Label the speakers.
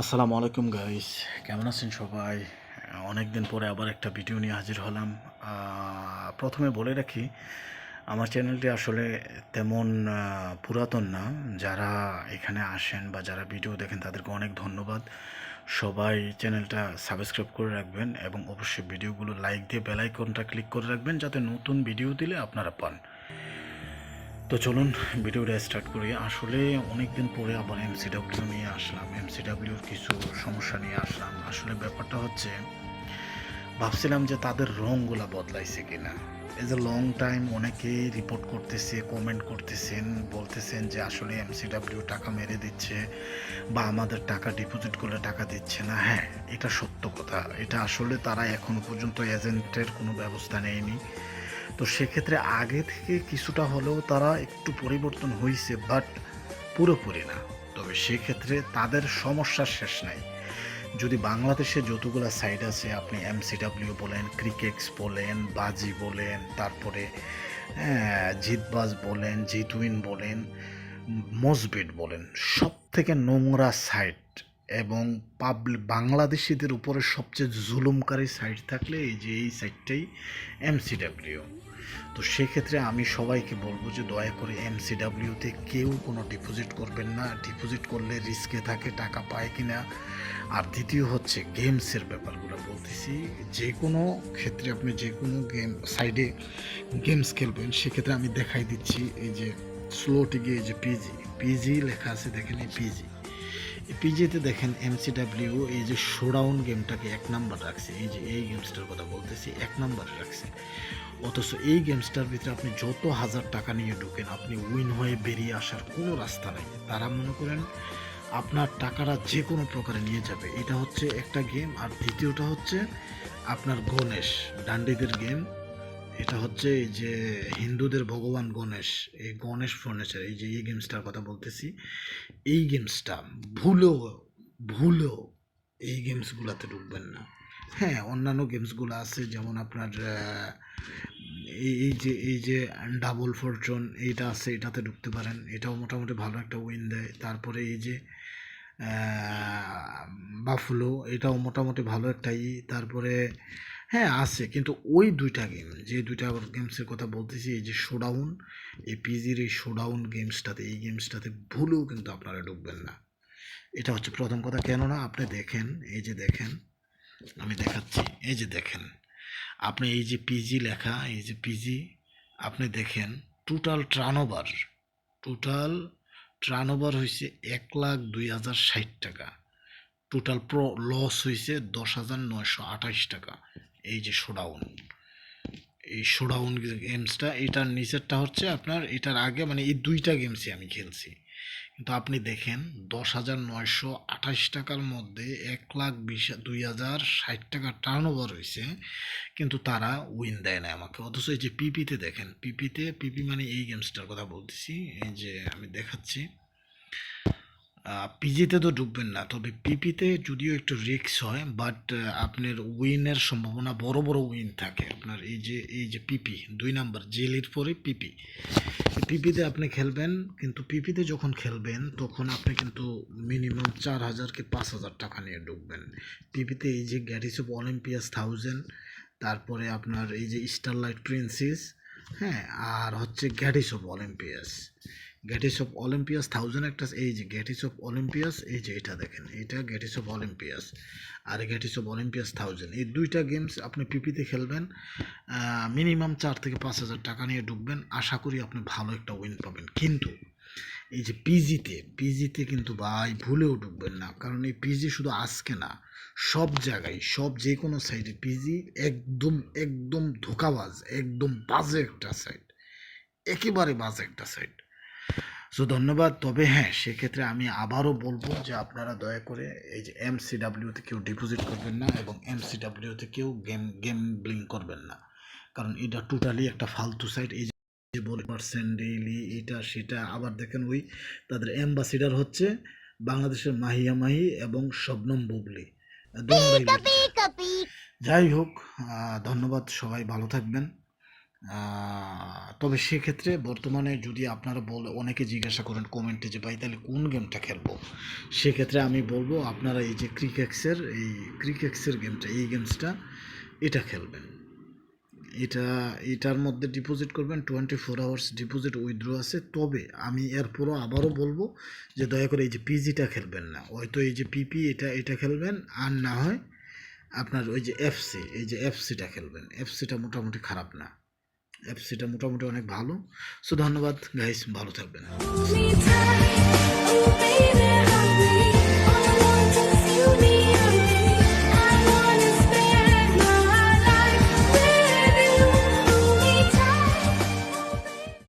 Speaker 1: আসসালামু আলাইকুম গাইস কেমন আছেন সবাই? অনেক দিন পরে আবার একটা ভিডিও নিয়ে হাজির হলাম। প্রথমে বলে রাখি, আমার চ্যানেলটি আসলে তেমন পুরাতন না। যারা এখানে আসেন বা যারা ভিডিও দেখেন, তাদেরকে অনেক ধন্যবাদ। সবাই চ্যানেলটা সাবস্ক্রাইব করে রাখবেন এবং অবশ্যই ভিডিওগুলো লাইক দিয়ে বেল আইকনটা ক্লিক করে রাখবেন, যাতে নতুন ভিডিও দিলে আপনারা পান। তো চলুন ভিডিওটা স্টার্ট করি। আসলে অনেক দিন পরে আবার এমসিডাব্লিউ নিয়ে আসলাম। এমসিডাব্লিউর কিছু সমস্যা নিয়ে আসলাম। আসলে ব্যাপারটা হচ্ছে, ভাবছিলাম যে তাদের রঙগুলা বদলাইছে কিনা। এজ এ লং টাইম অনেকেই রিপোর্ট করতেছে কমেন্ট করতেছেন বলতেছেন যে আসলে এমসিডাব্লিউ টাকা মেরে দিচ্ছে বা আমাদের টাকা ডিপোজিট করলে টাকা দিচ্ছে না। হ্যাঁ এটা সত্য কথা। এটা আসলে তারা এখনও পর্যন্ত এজেন্টের কোনো ব্যবস্থা নেয়নি। তো সেক্ষেত্রে আগে থেকে কিছুটা হলেও তারা একটু পরিবর্তন হয়েছে বাট পুরোপুরি না। তবে সেক্ষেত্রে তাদের সমস্যার শেষ নাই। যদি বাংলাদেশে যতগুলো সাইট আছে, আপনি এমসিডাব্লিউ বলেন ক্রিকেক্স বলেন, বাজি বলেন, তারপরে জিতবাজ বলেন, জিতউইন বলেন, মসবিট বলেন সব থেকে নোংরা সাইট এবং পাবলিক বাংলাদেশিদের উপরে সবচেয়ে জুলুমকারী সাইট থাকলে এই যে এই সাইটটাই এমসিডাব্লিউ তো সেক্ষেত্রে আমি সবাইকে বলব যে দয়া করে এমসিডাব্লিউতে কেউ কোনো ডিপোজিট করবেন না। ডিপোজিট করলে রিস্কে থাকে, টাকা পায় কি না আর দ্বিতীয় হচ্ছে গেমসের ব্যাপারগুলো বলতেছি। যে কোনো ক্ষেত্রে আপনি যে কোনো গেম সাইডে গেমস খেলবেন, সেক্ষেত্রে আমি দেখাই দিচ্ছি এই যে স্লোটি গিয়ে যে পিজি পিজি লেখা আছে, দেখেন এই পিজি পিজিতে দেখেন এমসিডাব্লিউ এই যে শোডাউন গেমটাকে এক নাম্বার রাখছে, এই যে এই গেমসটার কথা বলতেছি, এক নাম্বার রাখছে। অথচ এই গেমসটার ভিতরে আপনি যত হাজার টাকা নিয়ে ঢুকেন, আপনি উইন হয়ে বেরিয়ে আসার কোনো রাস্তা নেই। তারা মনে করেন আপনার টাকাটা যে কোনো প্রকারে নিয়ে যাবে। এটা হচ্ছে একটা গেম আর দ্বিতীয়টা হচ্ছে আপনার গণেশ ডান্ডিদের গেম এটা হচ্ছে এই যে হিন্দুদের ভগবান গণেশ, এই গণেশ ফার্নিচার এই যে এই গেমসটার কথা বলতেছি, এই গেমসটা ভুলেও ভুলেও এই গেমসগুলোতে ঢুকবেন না। হ্যাঁ অন্যান্য গেমসগুলো আছে, যেমন আপনার এই এই যে এই যে ডাবল ফরচুন এইটা আছে, এটাতে ঢুকতে পারেন। এটাও মোটামুটি ভালো একটা উইন দেয়। তারপরে এই যে বাফলো এটাও মোটামুটি ভালো একটা ই। তারপরে হ্যাঁ আছে। কিন্তু ওই দুইটা গেম যে দুইটা গেমসের কথা বলতেছি, এই যে শোডাউন এই পিজির এই শোডাউন গেমসটাতে এই গেমসটাতে ভুলেও কিন্তু আপনারা ঢুকবেন না। এটা হচ্ছে প্রথম কথা। কেননা আপনি দেখেন, এই যে দেখেন, আমি দেখাচ্ছি, এই যে দেখেন, আপনি এই যে পিজি লেখা, এই যে পিজি আপনি দেখেন টোটাল টার্নওভার টোটাল টার্নওভার হয়েছে এক লাখ দুই হাজার ষাট টাকা। টোটাল প্রো লস হয়েছে দশ হাজার নয়শো আঠাশ টাকা। এই যে শোডাউন এই শোডাউন গেমসটা এটার নিচেরটা হচ্ছে আপনার, এটার আগে মানে এই দুইটা গেমসই আমি খেলছি। কিন্তু আপনি দেখেন, দশ হাজার নয়শো আঠাশ টাকার মধ্যে এক লাখ বিশ, দুই হাজার ষাট টাকা টার্ন ওভার হয়েছে, কিন্তু তারা উইন দেয় না আমাকে। অথচ এই যে পিপিতে দেখেন পিপিতে পিপি মানে এই গেমসটার কথা বলতেছি, এই যে আমি দেখাচ্ছি। পিজিতে তো ঢুকবেন না। তবে পিপিতে যদিও একটু রিস্ক হয় বাট আপনার উইনের সম্ভাবনা বড় বড় উইন থাকে। আপনার এই যে এই যে পিপি, দুই নাম্বার, জেলির পরে পিপি। পিপিতে আপনি খেলবেন, কিন্তু পিপিতে যখন খেলবেন, তখন আপনি কিন্তু মিনিমাম চার হাজার কি পাঁচ হাজার টাকা নিয়ে ঢুকবেন। পিপিতে এই যে গ্যারিস অফ অলিম্পিয়াস থাউজেন্ড তারপরে আপনার এই যে স্টারলাইট প্রিন্সেস হ্যাঁ আর হচ্ছে gates of Olympus gates of Olympus thousand একটা এই যে গ্যাটিস অফ অলিম্পিয়াস এই যে এটা দেখেন, এটা গ্যাটিস অফ অলিম্পিয়াস আর গ্যাটিস অফ অলিম্পিয়াস থাউজেন্ড এই দুইটা গেমস আপনি পিপিতে খেলবেন মিনিমাম চার থেকে পাঁচ হাজার টাকা নিয়ে ঢুকবেন। আশা করি আপনি ভালো একটা উইন পাবেন। কিন্তু এই যে পিজিতে পিজিতে কিন্তু ভাই ভুলেও ঢুকবেন না। কারণ এই পিজি শুধু আজকে না, সব জায়গায়, সব যে কোনো সাইডে পিজি একদম একদম ধোকাবাজ, একদম বাজে একটা সাইড একেবারে বাজে একটা সাইড সো ধন্যবাদ। তবে হ্যাঁ সেক্ষেত্রে আমি আবারও বলব যে আপনারা দয়া করে এই যে এমসিডাব্লিউতে কেউ ডিপোজিট করবেন না এবং এমসিডাব্লিউতে কেউ গেম গেম ব্লিং করবেন না। কারণ এটা টোটালি একটা ফালতু সাইট এই যে বলে পার্সেন্ট ডেইলি এটা সেটা আবার দেখেন ওই তাদের অ্যাম্বাসিডার হচ্ছে বাংলাদেশের মাহিয়া মাহি এবং শবনম বুবলি। যাই হোক ধন্যবাদ সবাই ভালো থাকবেন। তবে সেক্ষেত্রে বর্তমানে যদি আপনারা বলে, অনেকে জিজ্ঞাসা করেন কমেন্টে যে, ভাই, তাহলে কোন গেমটা খেলব? সেক্ষেত্রে আমি বলব, আপনারা এই যে ক্রিকেক্সের এই ক্রিকেক্সের গেমটা এই গেমসটা এটা খেলবেন। এটা, এটার মধ্যে ডিপোজিট করবেন twenty four hours deposit withdraw আছে। তবে আমি এরপরও আবারও বলব যে, দয়া করে এই যে পিজিটা খেলবেন না। হয়তো এই যে পিপি এটা এটা খেলবেন, আর না হয় আপনার ওই যে এফসি এই যে এফসিটা খেলবেন। এফসিটা মোটামুটি খারাপ না। এফসিটা মোটামুটি অনেক ভালো সো ধন্যবাদ গাইস ভালো থাকবেন.